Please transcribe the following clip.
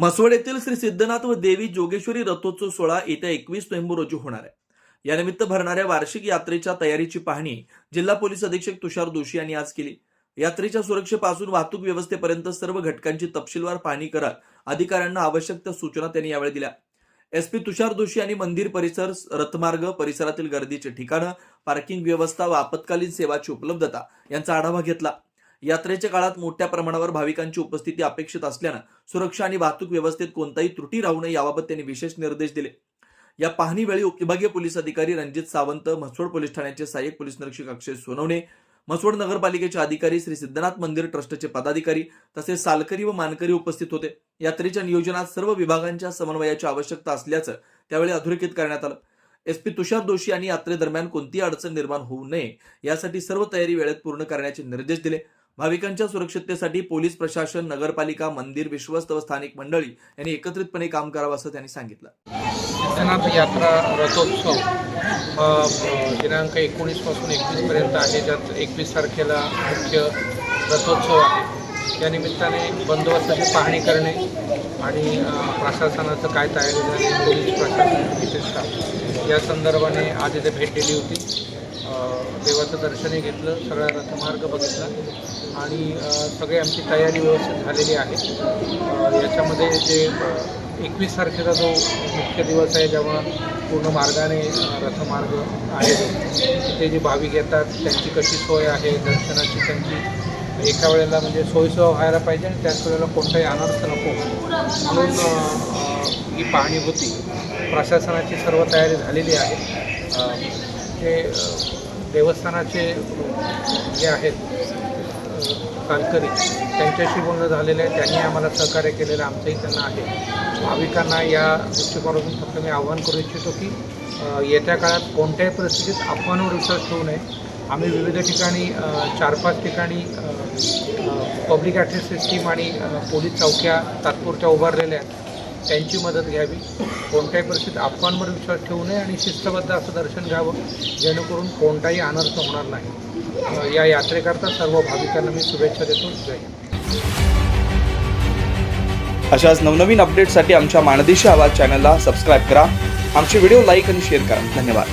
म्हसवड येथील श्री सिद्धनाथ व देवी जोगेश्वरी रथोत्सव सोहळा येत्या एकवीस नोव्हेंबर रोजी होणार आहे. यानिमित्त भरणाऱ्या वार्षिक यात्रेच्या तयारीची पाहणी जिल्हा पोलीस अधीक्षक तुषार दोशी यांनी आज केली. यात्रेच्या सुरक्षेपासून वाहतूक व्यवस्थेपर्यंत सर्व घटकांची तपशीलवार पाहणी करत अधिकाऱ्यांना आवश्यक त्या सूचना त्यांनी यावेळी दिल्या. एसपी तुषार दोशी यांनी मंदिर परिसर रथमार्ग परिसरातील गर्दीचे ठिकाणं पार्किंग व्यवस्था व आपत्कालीन सेवाची उपलब्धता यांचा आढावा घेतला. यात्रेच्या काळात मोठ्या प्रमाणावर भाविकांची उपस्थिती अपेक्षित असल्यानं सुरक्षा आणि वाहतूक व्यवस्थेत कोणताही त्रुटी राहू नये याबाबत त्यांनी विशेष निर्देश दिले. या पाहणीवेळी विभागीय पोलीस अधिकारी रणजित सावंत म्हसवड पोलीस ठाण्याचे सहाय्यक पोलीस निरीक्षक अक्षय सोनवणे म्हसवड नगरपालिकेचे अधिकारी श्री सिद्धनाथ मंदिर ट्रस्टचे पदाधिकारी तसेच सालकरी व मानकरी उपस्थित होते. यात्रेच्या नियोजनात सर्व विभागांच्या समन्वयाची आवश्यकता असल्याचं त्यावेळी अधोरेखित करण्यात आलं. एसपी तुषार दोषी यांनी यात्रेदरम्यान कोणतीही अडचण निर्माण होऊ नये यासाठी सर्व तयारी वेळेत पूर्ण करण्याचे निर्देश दिले. भाविकांच्या सुरक्षिततेसाठी पोलीस प्रशासन नगरपालिका मंदिर विश्वस्त व स्थानिक मंडळी यांनी एकत्रितपणे काम करावं असं त्यांनी सांगितलं. सिद्धनाथ यात्रा रथोत्सव दिनांक एकोणीसपासून एकवीसपर्यंत आहे. ज्यात एकवीस तारखेला मुख्य रथोत्सव आहे. या निमित्ताने बंदोबस्ताची पाहणी करणे आणि प्रशासनाचं काय तयारी झाली पोलीस प्रशासन विशेषतः या संदर्भाने आज इथे भेट दिली होती. देवाचं दर्शनही घेतलं सगळा रथमार्ग बघितला आणि सगळी आमची तयारी व्यवस्थित झालेली आहे. याच्यामध्ये जे एकवीस तारखेचा जो मुख्य दिवस आहे जेव्हा पूर्ण मार्गाने रथमार्ग आहे तिथे जे भाविक येतात त्यांची कशी सोय आहे दर्शनाची त्यांची एका वेळेला म्हणजे सोयीसोय व्हायला पाहिजे आणि त्याच वेळेला कोणताही अनर्थ नको म्हणून ही पाहणी होती. प्रशासनाची सर्व तयारी झालेली आहे. ते देवस्थानाचे जे आहेत कालकरी त्यांच्याशी बोलणं झालेलं आहे. त्यांनी आम्हाला सहकार्य केलेलं आमचंही त्यांना आहे. भाविकांना या दृष्टिकोनातून फक्त मी आव्हान करू इच्छितो की येत्या काळात कोणत्याही परिस्थितीत अफवांवर विश्वास ठेवू नये. आम्ही विविध ठिकाणी चार पाच ठिकाणी पब्लिक ॲक्सेस सिस्टीम आणि पोलीस चौक्या तात्पुरत्या उभारलेल्या आहेत. त्यांची मदत घ्यावी. कोणत्याही परिस्थितीत अफवांवर विश्वास ठेवू नये आणि शिस्तबद्ध असं दर्शन घ्यावं. जेणेकरून कोणताही अनर्थ होणार नाही. या यात्रेकरता सर्व भाविकांना मी शुभेच्छा देतो. जय हिंद. अशाच नवनवीन अपडेटसाठी आमच्या माणदेशी आवाज चॅनलला सबस्क्राईब करा. आमचे व्हिडिओ लाईक आणि शेअर करा. धन्यवाद.